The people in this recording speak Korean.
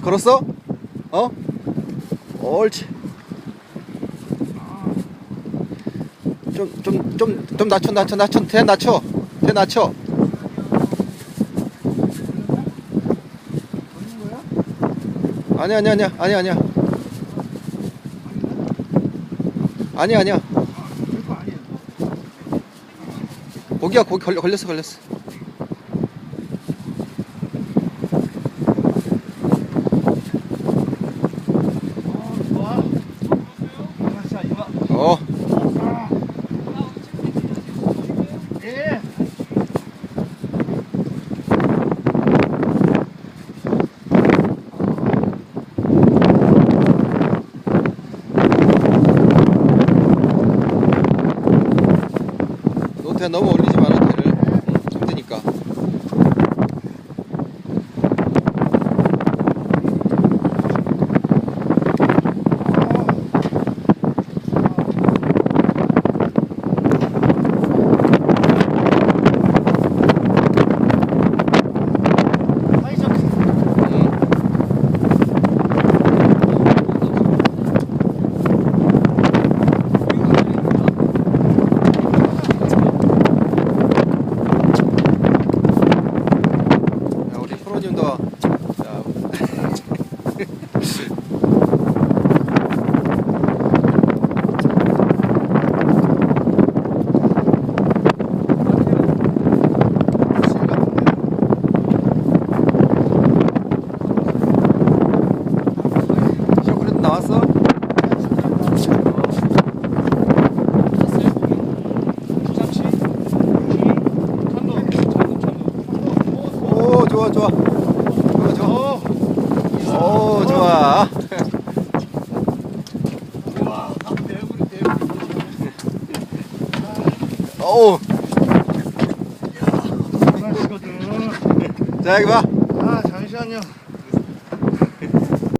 걸었어? 어? 옳지. 좀, 좀, 좀, 좀 낮춰, 낮춰, 낮춰, 대 낮춰, 대 낮춰. 아니야, 아니야, 아니야, 아니야, 아니야. 아니야, 아니야. 고기야, 고기 걸려, 걸렸어, 걸렸어. 어, 노태 너무 올리지 마라, 좋아 좋아. 좋아 좋아. 오 좋아 오. 자 여기 봐 아 잠시만요.